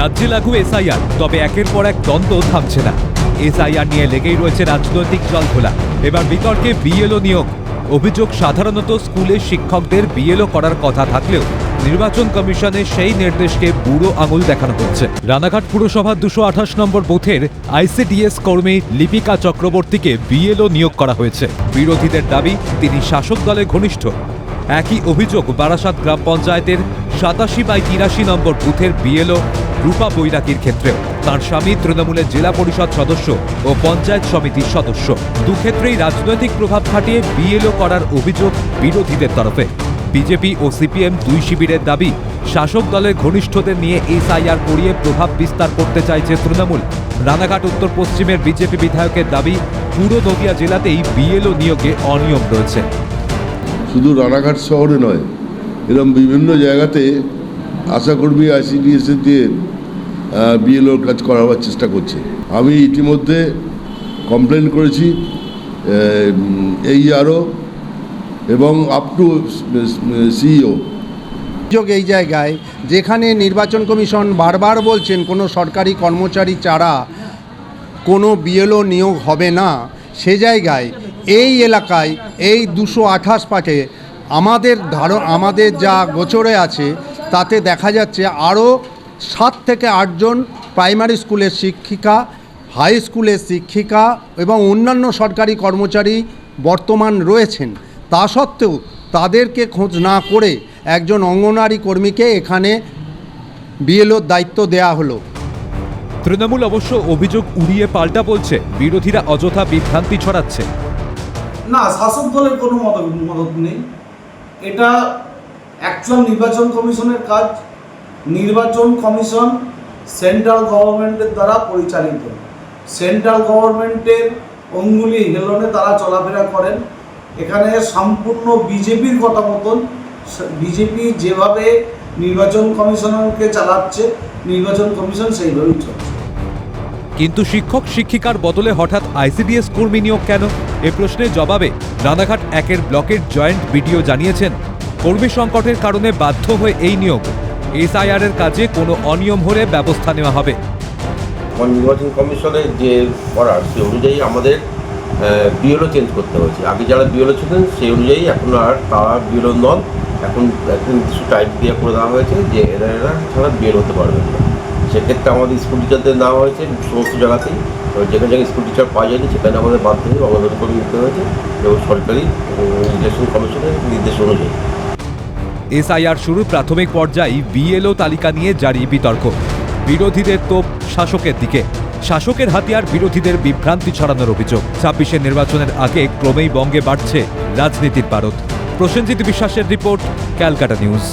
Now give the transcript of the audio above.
রাজ্যে লাগু এসআইআর, তবে একের পর এক দ্বন্দ্ব থামছে না। এসআইআর নিয়ে লেগেই রয়েছে রাজনৈতিক জলঘোলা। এবার বিতর্কে বিএলও নিয়োগ। অভিযোগ সাধারণত স্কুলে শিক্ষকদের বিএলও করার কথা থাকলেও নির্বাচন কমিশনের সেই নির্দেশকে বুড়ো আঙুল দেখানো হচ্ছে। রানাঘাট পুরসভার দুশো আঠাশ নম্বর বুথের আইসিডিএস কর্মী লিপিকা চক্রবর্তীকে বিএলও নিয়োগ করা হয়েছে। বিরোধীদের দাবি, তিনি শাসক দলের ঘনিষ্ঠ। একই অভিযোগ বারাসাত গ্রাম পঞ্চায়েতের সাতাশি বাই তিরাশি নম্বর বুথের বিএলও রূপা বৈরাগীর ক্ষেত্রেও তার স্বামী তৃণমূলের জেলা পরিষদ সদস্য ও পঞ্চায়েত সমিতির সদস্য। দুক্ষেত্রেই রাজনৈতিক প্রভাব খাটিয়ে বিএলও করার অভিযোগ বিরোধীদের তরফে। বিজেপি ও সিপিএম দুই শিবিরের দাবি, শাসক দলের ঘনিষ্ঠদের নিয়ে এসআইআর করিয়ে প্রভাব বিস্তার করতে চাইছে তৃণমূল। রানাঘাট উত্তর পশ্চিমের বিজেপি বিধায়কের দাবি, পুরো নদিয়া জেলাতেই বিএলও নিয়োগে অনিয়ম রয়েছে। শুধু রানাঘাট শহরে নয় এরকম বিভিন্ন জায়গাতে আশাকর্মী, আইসিডিএসের দিয়ে বিএলওর কাজ করাবার চেষ্টা করছে। আমি ইতিমধ্যে কমপ্লেন করেছি এই আরও এবং আপ টু সিইও অভিযোগ এই জায়গায়, যেখানে নির্বাচন কমিশন বারবার বলছেন, কোনো সরকারি কর্মচারী ছাড়া কোনো বিএলও নিয়োগ হবে না। সে জায়গায়, এই এলাকায়, এই দুশো আঠাশ পাটে আমাদের ধারণ, আমাদের যা গোচরে আছে, তাতে দেখা যাচ্ছে আরও সাত থেকে আটজন প্রাইমারি স্কুলের শিক্ষিকা হাই স্কুলের শিক্ষিকা এবং অন্যান্য সরকারি কর্মচারী বর্তমান রয়েছেন। তা সত্ত্বেও তাদেরকে খোঁজ না করে একজন অঙ্গনারী কর্মীকে এখানে বিএলওর দায়িত্ব দেয়া হলো। তৃণমূল অবশ্য অভিযোগ উড়িয়ে পাল্টা বলছে বিরোধীরা অযথা বিভ্রান্তি ছড়াচ্ছে। না শাসক দলের কোনো মদত মদত নেই। এটা অ্যাকচুয়াল নির্বাচন কমিশনের কাজ। নির্বাচন কমিশন সেন্ট্রাল গভর্নমেন্টের দ্বারা পরিচালিত। সেন্ট্রাল গভর্নমেন্টের অঙ্গুলি হেলনে তারা চলাফেরা করেন। এখানে সম্পূর্ণ বিজেপির কথা মতন বিজেপি যেভাবে নির্বাচন কমিশনকে চালাচ্ছে, নির্বাচন কমিশন সেইভাবেই চলছে। কিন্তু শিক্ষক শিক্ষিকার বদলে হঠাৎ আইসিডিএস কর্মী নিয়োগ কেন? এ প্রশ্নের জবাবে রানাঘাট একের ব্লকের জয়েন্ট বিডিও জানিয়েছেন, কর্মী সংকটের কারণে বাধ্য হয়ে এই নিয়োগ। এসআইআর এর কাজে কোনো অনিয়ম হলে ব্যবস্থা নেওয়া হবে। নির্বাচন কমিশনের যে করার সে অনুযায়ী আমাদের বিএলও চেঞ্জ করতে হয়েছে। আগে যারা বিএলও ছিলেন, সেই অনুযায়ী এখন আর তারা বিএলও নন। এখন একটা নির্দিষ্ট টাইপ দিয়ে করে দেওয়া হয়েছে যে এরা এরা ছাড়া বিএল হতে পারবে না। সেক্ষেত্রে আমাদের স্কুল টিচারদের নেওয়া হয়েছে সমস্ত জায়গাতেই। যেখানে যেখানে স্কুল টিচার পাওয়া যায়নি, সেখানে আমাদের বাধ্য হয়ে অবদান করে নিতে হয়েছে। এবং সরকারি ইলেকশন কমিশনের নির্দেশ অনুযায়ী। এসআইআর শুরু প্রাথমিক পর্যায়ে বিএলও তালিকা নিয়ে জারি বিতর্ক। বিরোধীদের তোপ শাসকের দিকে। শাসকের হাতিয়ার বিরোধীদের বিভ্রান্তি ছড়ানোর অভিযোগ। ছাব্বিশের নির্বাচনের আগে ক্রমেই বঙ্গে বাড়ছে রাজনীতির পারদ প্রসেনজিৎ বিশ্বাসের রিপোর্ট, ক্যালকাটা নিউজ।